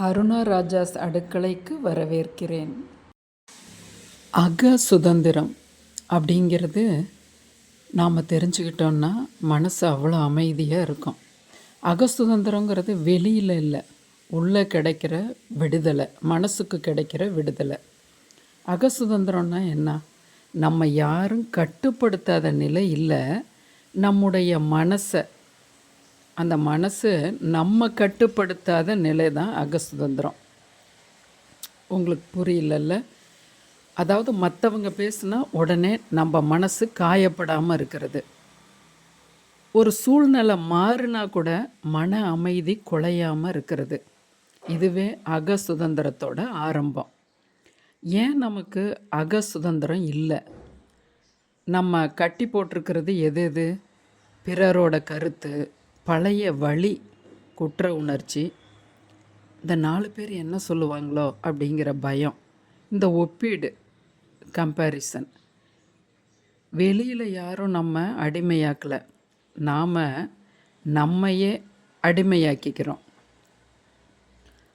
அருணா ராஜாஸ் அடுக்கலைக்கு வரவேற்கிறேன். அக சுதந்திரம் அப்படிங்கிறது நாம் தெரிஞ்சுக்கிட்டோம்னா மனசு அவ்வளோ அமைதியாக இருக்கும். அக சுதந்திரங்கிறது வெளியில் இல்லை உள்ளே கிடைக்கிற விடுதலை மனசுக்கு கிடைக்கிற விடுதலை. அக சுதந்திரம்னா என்ன? நம்ம யாரும் கட்டுப்படுத்தாத நிலை இல்லை நம்முடைய மனசை அந்த மனசு நம்ம கட்டுப்படுத்தாத நிலை தான் அக சுதந்திரம் உங்களுக்கு புரியலல்ல? அதாவது மற்றவங்க பேசுனா உடனே நம்ம மனசு காயப்படாமல் இருக்கிறது. ஒரு சூழ்நிலை மாறினா கூட மன அமைதி குலையாமல் இருக்கிறது. இதுவே அக சுதந்திரத்தோட ஆரம்பம். ஏன் நமக்கு அக சுதந்திரம் இல்லை? நம்ம கட்டி போட்டிருக்கிறது எது எது? பிறரோட கருத்து பழைய வழி குற்ற உணர்ச்சி இந்த நாலு பேர் என்ன சொல்லுவாங்களோ அப்படிங்கிற பயம் இந்த ஒப்பீடு கம்பேரிசன் வெளியில் யாரும் நம்ம அடிமையாக்கலை. நாம் நம்மையே அடிமையாக்கிக்கிறோம்.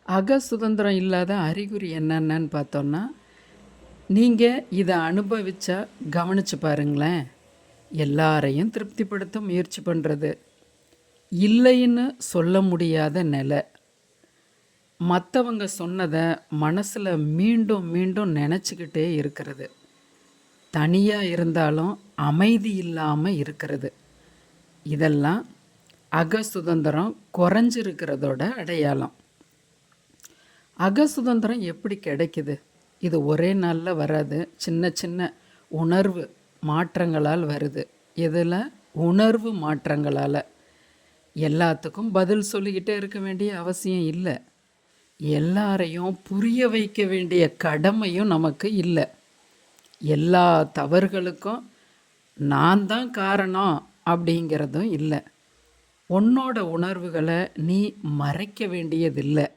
அக சுதந்திரம் இல்லாத அறிகுறி என்னென்னு பார்த்தோன்னா நீங்கள் இதை அனுபவித்தா கவனித்து பாருங்களேன். எல்லாரையும் திருப்திப்படுத்த முயற்சி பண்ணுறது இல்லைன்னு சொல்ல முடியாத நிலை. மற்றவங்க சொன்னதை மனசில் மீண்டும் மீண்டும் நினச்சிக்கிட்டே இருக்கிறது. தனியாக இருந்தாலும் அமைதி இல்லாமல் இருக்கிறது. இதெல்லாம் அக சுதந்திரம் குறைஞ்சிருக்கிறதோட அடையாளம். அக சுதந்திரம் எப்படி கிடைக்குது? இது ஒரே நாளில் வராது. சின்ன சின்ன உணர்வு மாற்றங்களால் வருது. இதில் உணர்வு மாற்றங்களால். எல்லாத்துக்கும் பதில் சொல்லிக்கிட்டே இருக்க வேண்டிய அவசியம் இல்லை. எல்லாரையும் புரிய வைக்க வேண்டிய கடமையும் நமக்கு இல்லை. எல்லா தவறுகளுக்கும் நான் தான் காரணம் அப்படிங்கிறதும் இல்லை. உன்னோட உணர்வுகளை நீ மறைக்க வேண்டியதில்லை.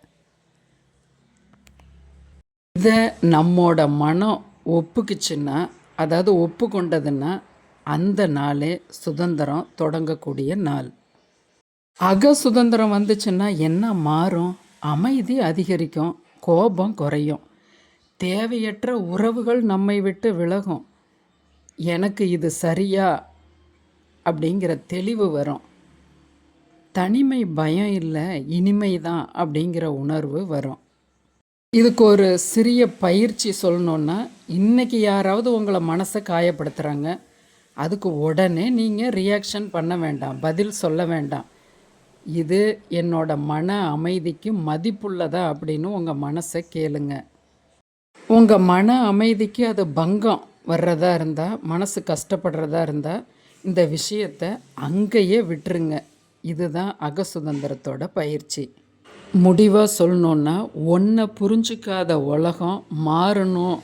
இதை நம்மோட மனம் ஒப்புக்குச்சுன்னா அதாவது ஒப்புக்கொண்டதுன்னா அந்த நாளே சுதந்திரம் தொடங்கக்கூடிய நாள். அக சுதந்திரம் வந்துச்சுன்னா என்ன மாறும்? அமைதி அதிகரிக்கும் கோபம் குறையும். தேவையற்ற உறவுகள் நம்மை விட்டு விலகும். எனக்கு இது சரியா? அப்படிங்கிற தெளிவு வரும். தனிமை பயம் இல்லை இனிமை தான் அப்படிங்கிற உணர்வு வரும். இதுக்கு ஒரு சிறிய பயிற்சி சொல்லணுன்னா இன்றைக்கி யாராவது உங்களை மனசை காயப்படுத்துகிறாங்க அதுக்கு உடனே நீங்கள் ரியாக்ஷன் பண்ண வேண்டாம் பதில் சொல்ல வேண்டாம். இது என்னோட மன அமைதிக்கு மதிப்புள்ளதா அப்படின்னு உங்கள் மனசை கேளுங்க. உங்கள் மன அமைதிக்கு அது பங்கம் வர்றதா இருந்தால் மனசு கஷ்டப்படுறதா இருந்தால் இந்த விஷயத்தை அங்கேயே விட்டுருங்க. இதுதான் அக சுதந்திரத்தோட பயிற்சி. முடிவாக சொல்லணுன்னா ஒன்றை புரிஞ்சிக்காத உலகம் மாறணும்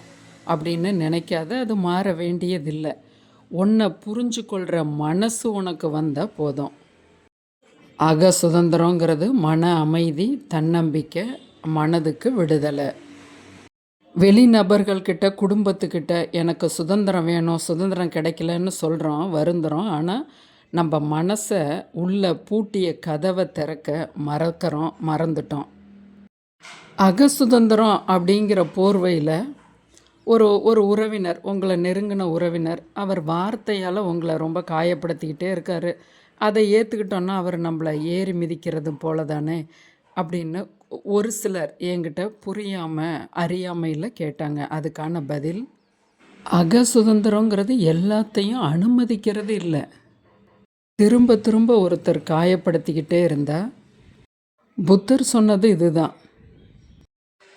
அப்படின்னு நினைக்காத அது மாற வேண்டியதில்லை. ஒன்றை புரிஞ்சு கொள்கிற மனசு உனக்கு வந்தால் போதும். அக சுதந்திரங்கிறது மன அமைதி தன்னம்பிக்கை மனதுக்கு விடுதலை. வெளிநபர்கள்கிட்ட குடும்பத்துக்கிட்ட எனக்கு சுதந்திரம் வேணும் சுதந்திரம் கிடைக்கலன்னு சொல்கிறோம் வருந்துறோம். ஆனால் நம்ம மனசை உள்ள பூட்டிய கதவை திறக்க மறக்கிறோம் மறந்துட்டோம். அக சுதந்திரம் அப்படிங்கிற போர்வையில் ஒரு ஒரு உறவினர் உங்களை நெருங்கின உறவினர் அவர் வார்த்தையால் உங்களை ரொம்ப காயப்படுத்திக்கிட்டே இருக்கார். அதை ஏற்றுக்கிட்டோன்னா அவர் நம்மளை ஏறி மிதிக்கிறது போல தானே அப்படின்னு ஒரு சிலர் என்கிட்ட புரியாமல் அறியாமையில் கேட்டாங்க. அதுக்கான பதில் அக சுதந்திரங்கிறது எல்லாத்தையும் அனுமதிக்கிறது இல்லை. திரும்ப திரும்ப ஒருத்தர் காயப்படுத்திக்கிட்டே இருந்தால் புத்தர் சொன்னது இதுதான்.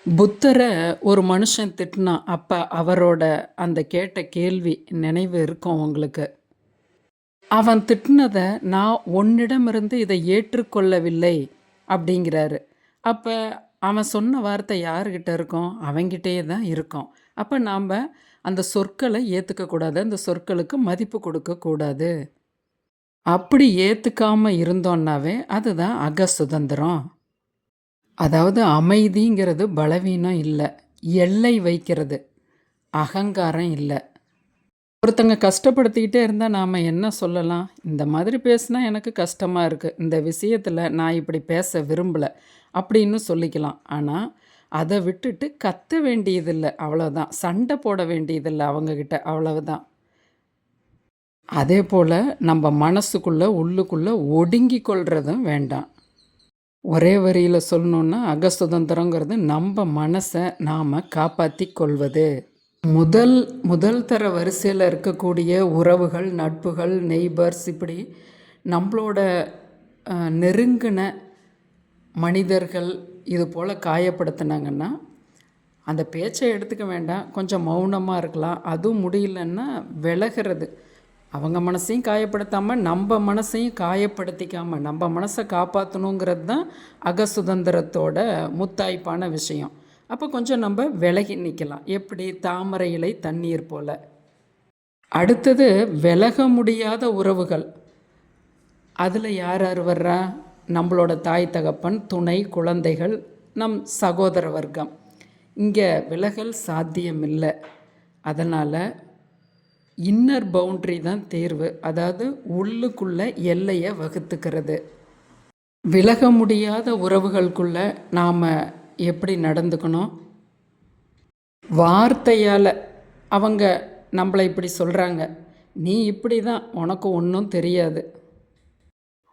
புத்தரை ஒரு மனுஷன் திட்டினா அப்போ அவரோட அந்த கேட்ட கேள்வி நினைவு இருக்கும் உங்களுக்கு? அவன் திட்டினதை நான் உன்னிடமிருந்து இதை ஏற்றுக்கொள்ளவில்லை அப்படிங்கிறாரு. அப்போ அவன் சொன்ன வார்த்தை யாருக்கிட்ட இருக்கும்? அவங்கிட்டே தான் இருக்கும். அப்போ நாம் அந்த சொற்களை ஏற்றுக்கக்கூடாது அந்த சொற்களுக்கு மதிப்பு கொடுக்கக்கூடாது அப்படி ஏற்றுக்காம இருந்தோன்னாவே அதுதான் அக சுதந்திரம். அதாவது அமைதிங்கிறது பலவீனம் இல்லை. எல்லை வைக்கிறது. அகங்காரம் இல்லை. ஒருத்தங்க கஷ்டப்படுத்திக்கிட்டே இருந்தால் நாம் என்ன சொல்லலாம்? இந்த மாதிரி பேசினா எனக்கு கஷ்டமாக இருக்குது இந்த விஷயத்தில் நான் இப்படி பேச விரும்பலை அப்படின்னு சொல்லிக்கலாம். ஆனால் அதை விட்டுட்டு கத்த வேண்டியதில்லை. அவ்வளோதான் சண்டை போட வேண்டியதில்லை அவங்கக்கிட்ட அவ்வளவுதான். அதே போல் நம்ம மனசுக்குள்ளே உள்ளுக்குள்ளே ஒடுங்கி கொள்றதும் வேண்டாம். ஒரே வரியில் சொல்லணுன்னா அக சுதந்திரங்கிறது நம்ம மனசை நாம் காப்பாற்றி கொள்வது. முதல் முதல் தர வரிசையில் இருக்கக்கூடிய உறவுகள் நட்புகள் நெய்பர்ஸ் இப்படி நம்மளோட நெருங்கின மனிதர்கள் இது போல் காயப்படுத்தினாங்கன்னா அந்த பேச்சை எடுத்துக்க வேண்டாம். கொஞ்சம் மௌனமாக இருக்கலாம். அதுவும் முடியலன்னா விலகிறது. அவங்க மனசையும் காயப்படுத்தாமல் நம்ம மனசையும் காயப்படுத்திக்காமல் நம்ம மனசை காப்பாற்றணுங்கிறது தான் அக சுதந்திரத்தோட முத்தாய்ப்பான விஷயம். அப்போ கொஞ்சம் நம்ம விலகி நிற்கலாம் எப்படி? தாமரை இலை தண்ணீர் போல். அடுத்தது விலக முடியாத உறவுகள். அதில் யார் யார் வர்றா? நம்மளோட தாய் தகப்பன் துணை குழந்தைகள் நம் சகோதர வர்க்கம். இங்கே விலகல் சாத்தியமில்லை அதனால் இன்னர் பவுண்ட்ரி தான் தேர்வு. அதாவது உள்ளுக்குள்ள எல்லையை வகுத்துக்கிறது. விலக முடியாத உறவுகளுக்குள்ள நாம் எப்படி நடந்துக்கணும்? வார்த்தையால் அவங்க நம்மளை இப்படி சொல்கிறாங்க நீ இப்படி தான் உனக்கு ஒன்றும் தெரியாது.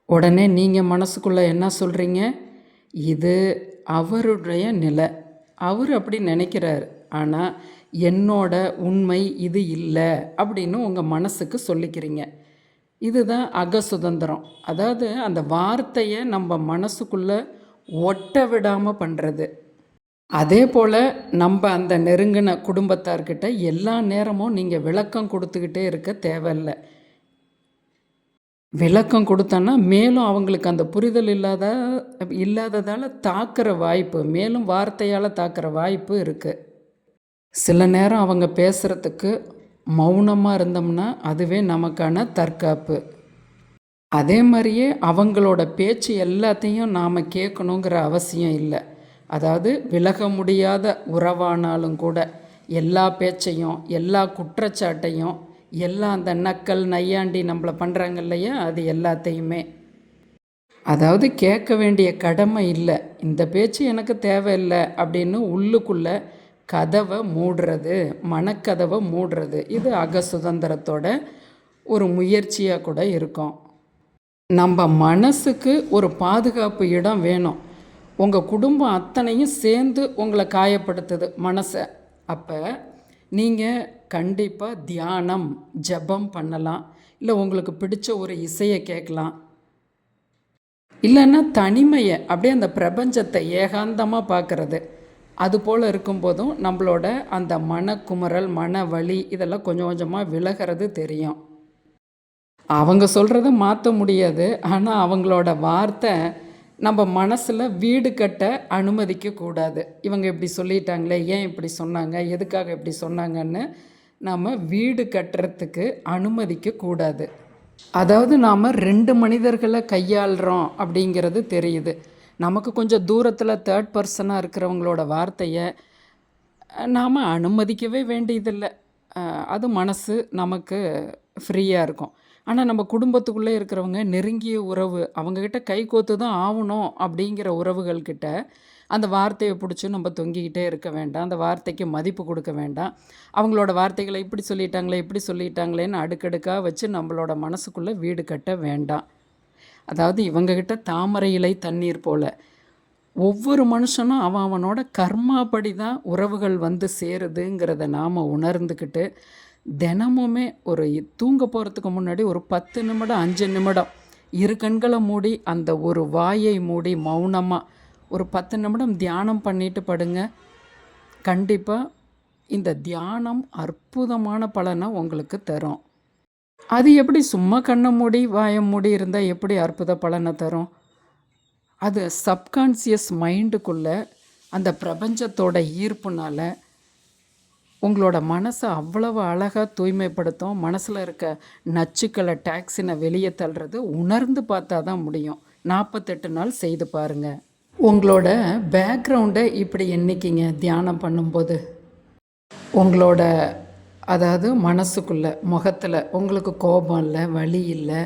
உடனே நீங்கள் மனசுக்குள்ளே என்ன சொல்கிறீங்க இது அவருடைய நிலை. அவர் அப்படி நினைக்கிறார். ஆனால் என்னோட உண்மை இது இல்லை அப்படின்னு உங்கள் மனசுக்கு சொல்லிக்கிறீங்க. இதுதான் அக சுதந்திரம் அதாவது அந்த வார்த்தையை நம்ம மனசுக்குள்ளே ஒட்ட விடாமல் பண்ணுறது அதே போல் நம்ம அந்த நெருங்கின குடும்பத்தார்கிட்ட எல்லா நேரமும் நீங்கள் விளக்கம் கொடுத்துக்கிட்டே இருக்க தேவையில்லை. விளக்கம் கொடுத்தோன்னா மேலும் அவங்களுக்கு அந்த புரிதல் இல்லாத இல்லாததால் தாக்குற வாய்ப்பு மேலும் வார்த்தையால் தாக்குற வாய்ப்பு இருக்குது சில நேரம் அவங்க பேசுகிறதுக்கு மௌனமாக இருந்தோம்னா அதுவே நமக்கான தற்காப்பு. அதே மாதிரியே அவங்களோட பேச்சு எல்லாத்தையும் நாம் கேட்கணுங்கிற அவசியம் இல்லை. அதாவது விலக முடியாத உறவானாலும் கூட எல்லா பேச்சையும் எல்லா குற்றச்சாட்டையும் எல்லா அந்த நக்கல் நையாண்டி நம்மளை பண்ணுறாங்க இல்லையா அது எல்லாத்தையுமே. அதாவது கேட்க வேண்டிய கடமை இல்லை. இந்த பேச்சு எனக்கு தேவையில்லை அப்படின்னு உள்ளுக்குள்ளே கதவை மூடுறது மனக்கதவை மூடுறது இது அக சுதந்திரத்தோட ஒரு முயற்சியாக கூட இருக்கும். நம்ம மனசுக்கு ஒரு பாதுகாப்பு இடம் வேணும். உங்கள் குடும்பம் அத்தனையும் சேர்ந்து உங்களை காயப்படுத்துது மனசை. அப்போ நீங்கள் கண்டிப்பாக தியானம் ஜெபம் பண்ணலாம். இல்லை உங்களுக்கு பிடிச்ச ஒரு இசையை கேட்கலாம். இல்லைன்னா தனிமையை அப்படியே அந்த பிரபஞ்சத்தை ஏகாந்தமாக பார்க்குறது. அது போல் இருக்கும்போதும் நம்மளோட அந்த மனக்குமுறல் மன வலி இதெல்லாம் கொஞ்சம் கொஞ்சமாக விலகிறது தெரியும். அவங்க சொல்கிறத மாற்ற முடியாது. ஆனால் அவங்களோட வார்த்தை நம்ம மனசில் வீடு கட்ட அனுமதிக்கக்கூடாது இவங்க இப்படி சொல்லிட்டாங்களே ஏன் இப்படி சொன்னாங்க எதுக்காக இப்படி சொன்னாங்கன்னு நாம் வீடு கட்டுறதுக்கு அனுமதிக்கக்கூடாது அதாவது நாம் ரெண்டு மனிதர்களை கையாளுறோம் அப்படிங்கிறது தெரியுது. நமக்கு கொஞ்சம் தூரத்தில் தேர்ட் பர்சனாக இருக்கிறவங்களோட வார்த்தையை நாம் அனுமதிக்கவே வேண்டியதில்லை. அது மனசு நமக்கு ஃப்ரீயாக இருக்கும். ஆனால் நம்ம குடும்பத்துக்குள்ளே இருக்கிறவங்க நெருங்கிய உறவு அவங்கக்கிட்ட கை கோத்து தான் ஆகணும் அப்படிங்கிற உறவுகள்கிட்ட அந்த வார்த்தையை பிடிச்சி நம்ம தொங்கிக்கிட்டே இருக்க வேண்டாம். அந்த வார்த்தைக்கு மதிப்பு கொடுக்க வேண்டாம். அவங்களோட வார்த்தைகளை இப்படி சொல்லிட்டாங்களே இப்படி சொல்லிட்டாங்களேன்னு அடுக்கடுக்காக வச்சு நம்மளோட மனசுக்குள்ளே வீடு கட்ட வேண்டாம். அதாவது இவங்கக்கிட்ட தாமரை இலை தண்ணீர் போல். ஒவ்வொரு மனுஷனும் அவன் அவனோட கர்மாப்படி தான் உறவுகள் வந்து சேருதுங்கிறத நாம் உணர்ந்துக்கிட்டு தினமுமே ஒரு தூங்க போகிறதுக்கு முன்னாடி ஒரு பத்து நிமிடம் அஞ்சு நிமிடம் இரு கண்களை மூடி அந்த ஒரு வாயை மூடி மௌனமாக ஒரு பத்து நிமிடம் தியானம் பண்ணிட்டு படுங்க. கண்டிப்பாக இந்த தியானம் அற்புதமான பலனை உங்களுக்கு தரும். அது எப்படி சும்மா கண்ணை மூடி வாயை மூடி இருந்தால் எப்படி அற்புத பலனை தரும்? அது சப்கான்சியஸ் மைண்டுக்குள்ளே அந்த பிரபஞ்சத்தோட ஈர்ப்புனால் உங்களோட மனசை அவ்வளவு அழகாக தூய்மைப்படுத்தும் மனசில் இருக்க நச்சுக்களை டாக்ஸினை வெளியே தள்ளுறது உணர்ந்து பார்த்தா தான் முடியும். நாற்பத்தெட்டு நாள் செய்து பாருங்கள் உங்களோட பேக்ரவுண்டை இப்படி எண்ணிக்கிங்க தியானம் பண்ணும்போது. உங்களோட அதாவது மனசுக்குள்ள முகத்தில் உங்களுக்கு கோபம் இல்லை வழி இல்லை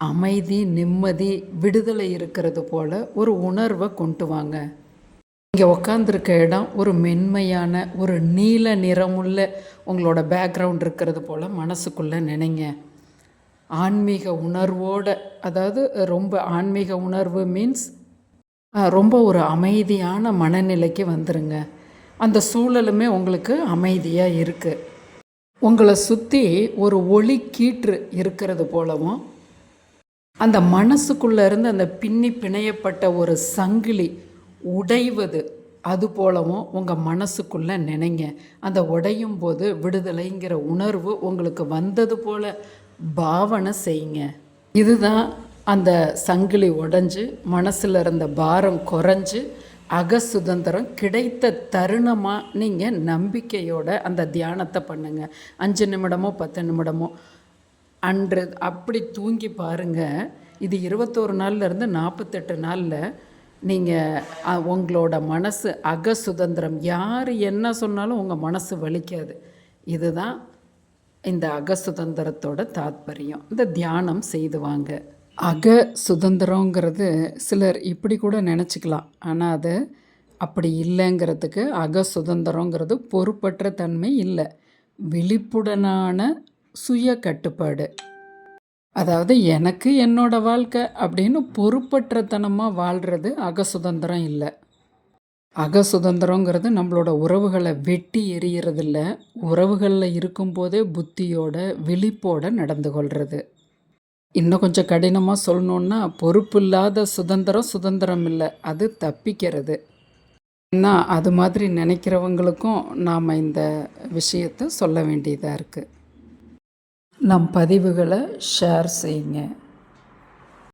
அமைதி நிம்மதி விடுதலை இருக்கிறது போல் ஒரு உணர்வை கொண்டு வாங்க. இங்கே உக்காந்துருக்க இடம் ஒரு மென்மையான ஒரு நீல நிறமுள்ள உங்களோட பேக்ரவுண்ட் இருக்கிறது போல் மனசுக்குள்ளே நினைங்க. ஆன்மீக உணர்வோடு அதாவது ரொம்ப ஆன்மீக உணர்வு மீன்ஸ் ரொம்ப ஒரு அமைதியான மனநிலைக்கு வந்துருங்க. அந்த சூழலுமே உங்களுக்கு அமைதியாக இருக்குது உங்களை சுற்றி ஒரு ஒளி கீற்று இருக்கிறது போலவும் அந்த மனசுக்குள்ளே இருந்து அந்த பின்னி பிணையப்பட்ட ஒரு சங்கிலி உடைவது அது போலவும் உங்கள் மனசுக்குள்ளே நினைங்க. அந்த உடையும் போது விடுதலைங்கிற உணர்வு உங்களுக்கு வந்தது போல் பாவனை செய்யுங்க. இதுதான் அந்த சங்கிலி உடைஞ்சு மனசில் இருந்த பாரம் குறைஞ்சு அக சுதந்திரம் கிடைத்த தருணமாக நீங்கள் நம்பிக்கையோட அந்த தியானத்தை பண்ணுங்கள் அஞ்சு நிமிடமோ பத்து நிமிடமோ அன்று அப்படி தூங்கி பாருங்கள் இது இருபத்தோரு நாள்லேருந்து நாற்பத்தெட்டு நாளில் நீங்கள் உங்களோட மனசு அக சுதந்திரம். யார் என்ன சொன்னாலும் உங்கள் மனசு வலிக்காது. இதுதான் இந்த அக சுதந்திரத்தோட தாத்பரியம். இந்த தியானம் செய்து வாங்க. அக சுதந்திரங்கிறது சிலர் இப்படி கூட நினச்சிக்கலாம். ஆனால் அது அப்படி இல்லைங்கிறதுக்கு அக சுதந்திரங்கிறது பொறுப்பற்ற தன்மை இல்லை. விழிப்புடனான சுய கட்டுப்பாடு. அதாவது எனக்கு என்னோட வாழ்க்கை அப்படின்னு பொறுப்பற்றத்தனமாக வாழ்கிறது அக சுதந்திரம் இல்லை. அக சுதந்திரங்கிறது நம்மளோட உறவுகளை வெட்டி எறியறதில்ல. உறவுகளில் இருக்கும்போதே புத்தியோட விழிப்போட நடந்து கொள்வது இன்னும் கொஞ்சம் கடினமாக சொல்லணுன்னா பொறுப்பு இல்லாத சுதந்திரம் சுதந்திரம் இல்லை. அது தப்பிக்கிறது. ஏன்னா அது மாதிரி நினைக்கிறவங்களுக்கும் நாம் இந்த விஷயத்தை சொல்ல வேண்டியதாக இருக்குது நம் பதிவுகளை ஷேர் செய்யுங்க.